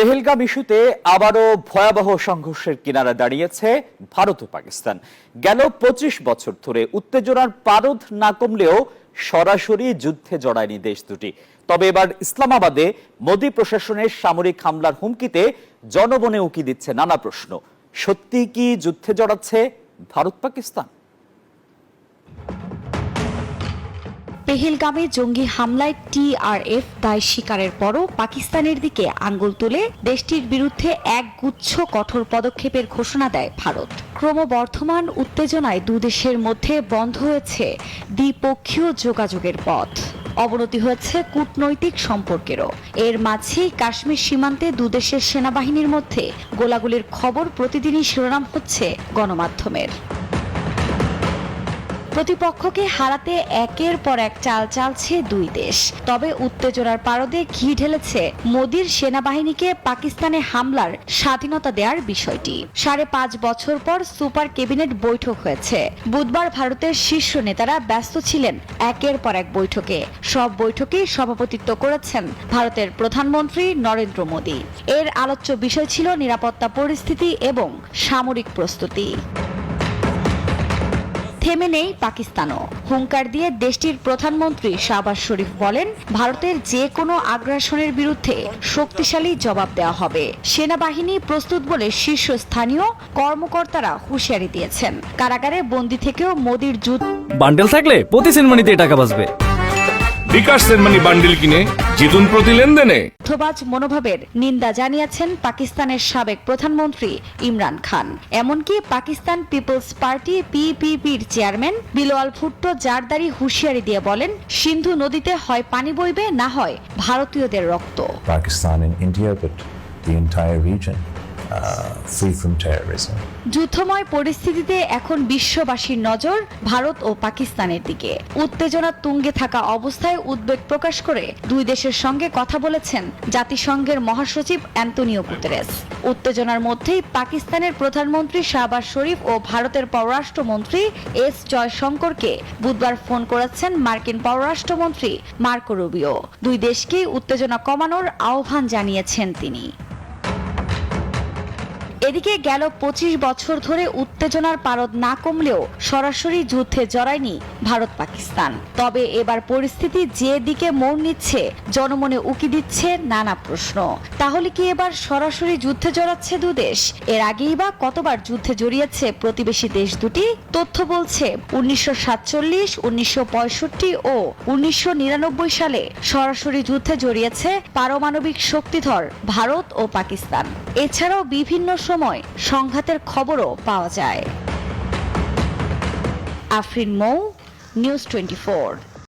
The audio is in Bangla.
পেহেলগাম ইস্যুতে আবারও ভয়াবহ সংঘর্ষের কিনারা দাঁড়িয়েছে ভারত ও পাকিস্তান। গেল পঁচিশ বছর ধরে উত্তেজনার পারদ না কমলেও সরাসরি যুদ্ধে জড়ায়নি দেশ দুটি। তবে এবার ইসলামাবাদে মোদী প্রশাসনের সামরিক হামলার হুমকিতে জনবনে উকি দিচ্ছে নানা প্রশ্ন। সত্যি কি যুদ্ধে জড়াচ্ছে ভারত পাকিস্তান পেহেলগামে জঙ্গি হামলায় টিআরএফ দায় স্বীকারের পরও পাকিস্তানের দিকে আঙ্গুল তুলে দেশটির বিরুদ্ধে এক গুচ্ছ কঠোর পদক্ষেপের ঘোষণা দেয় ভারত। ক্রমবর্ধমান উত্তেজনায় দুদেশের মধ্যে বন্ধ হয়েছে দ্বিপক্ষীয় যোগাযোগের পথ। অবনতি হয়েছে কূটনৈতিক সম্পর্কেরও। এর মাঝেই কাশ্মীর সীমান্তে দুদেশের সেনাবাহিনীর মধ্যে গোলাগুলির খবর প্রতিদিনই শিরোনাম হচ্ছে গণমাধ্যমের। প্রতিপক্ষকে হারাতে একের পর এক চাল চালছে দুই দেশ। তবে উত্তেজনার পারদে ঘি ঢেলেছে মোদীর সেনাবাহিনীকে পাকিস্তানে হামলার স্বাধীনতা দেওয়ার বিষয়টি। সাড়ে পাঁচ বছর পর সুপার ক্যাবিনেট বৈঠক হয়েছে। বুধবার ভারতের শীর্ষ নেতারা ব্যস্ত ছিলেন একের পর এক বৈঠকে। সব বৈঠকেই সভাপতিত্ব করেছেন ভারতের প্রধানমন্ত্রী নরেন্দ্র মোদী। এর আলোচ্য বিষয় ছিল নিরাপত্তা পরিস্থিতি এবং সামরিক প্রস্তুতি। থেমে নেই পাকিস্তানও। হুঙ্কার দিয়ে দেশটির প্রধানমন্ত্রী শাহবাজ শরীফ বলেন, ভারতের যে কোনো আগ্রাসনের বিরুদ্ধে শক্তিশালী জবাব দেওয়া হবে। সেনাবাহিনী প্রস্তুত বলে শীর্ষস্থানীয় কর্মকর্তারা হুঁশিয়ারি দিয়েছেন। কারাগারে বন্দি থেকেও মোদির যুদ্ধ বান্ডেল থাকলে প্রতি সেনমানিতে টাকা বাঁচবে। বিকাশ সেনমানি বান্ডিল কিনে জিতুন প্রতি লেনদেনে। যুদ্ধবাজ মনোভাবের নিন্দা জানিয়েছেন পাকিস্তানের সাবেক প্রধানমন্ত্রী ইমরান খান। এমনকি পাকিস্তান পিপলস পার্টি পিপিপির চেয়ারম্যান বিলোয়াল ভুট্টো জারদারি হুঁশিয়ারি দিয়ে বলেন সিন্ধু নদীতে হয় পানি বইবে না হয় ভারতীয়দের রক্ত। and India, but the entire region free from terrorism. যুদ্ধময় পরিস্থিতিতে এখন বিশ্ববাসীর নজর ভারত ও পাকিস্তানের দিকে। উত্তেজনা তুঙ্গে থাকা অবস্থায় উদ্বেগ প্রকাশ করে দুই দেশের সঙ্গে কথা বলেছেন জাতিসংঘের মহাসচিব অ্যান্তনিও গুতেরেস। উত্তেজনার মধ্যেই পাকিস্তানের প্রধানমন্ত্রী শাহবাজ শরীফ ও ভারতের পররাষ্ট্রমন্ত্রী এস জয়শঙ্করকে বুধবার ফোন করেছেন মার্কিন পররাষ্ট্রমন্ত্রী মার্কো রুবিও। দুই দেশকেই উত্তেজনা কমানোর আহ্বান জানিয়েছেন তিনি। এদিকে গেল পঁচিশ বছর ধরে উত্তেজনার পারদ না কমলেও সরাসরি যুদ্ধে জড়ায়নি ভারত পাকিস্তান। তবে এবার পরিস্থিতি যে দিকে মোড় নিচ্ছে, জনমনে উকি দিচ্ছে নানা প্রশ্ন। তাহলে কি এবার সরাসরি যুদ্ধে জড়াচ্ছে দুদেশ এর আগেই বা কতবার যুদ্ধে জড়িয়েছে প্রতিবেশী দেশ দুটি? তথ্য বলছে উনিশশো সাতচল্লিশ, উনিশশো ও উনিশশো নিরানব্বই সালে সরাসরি যুদ্ধে জড়িয়েছে পারমাণবিক শক্তিধর ভারত ও পাকিস্তান। এছাড়াও বিভিন্ন সময় সংঘাতের খবরও পাওয়া যায়। আফরিন মৌ নিউজ টোয়েন্টি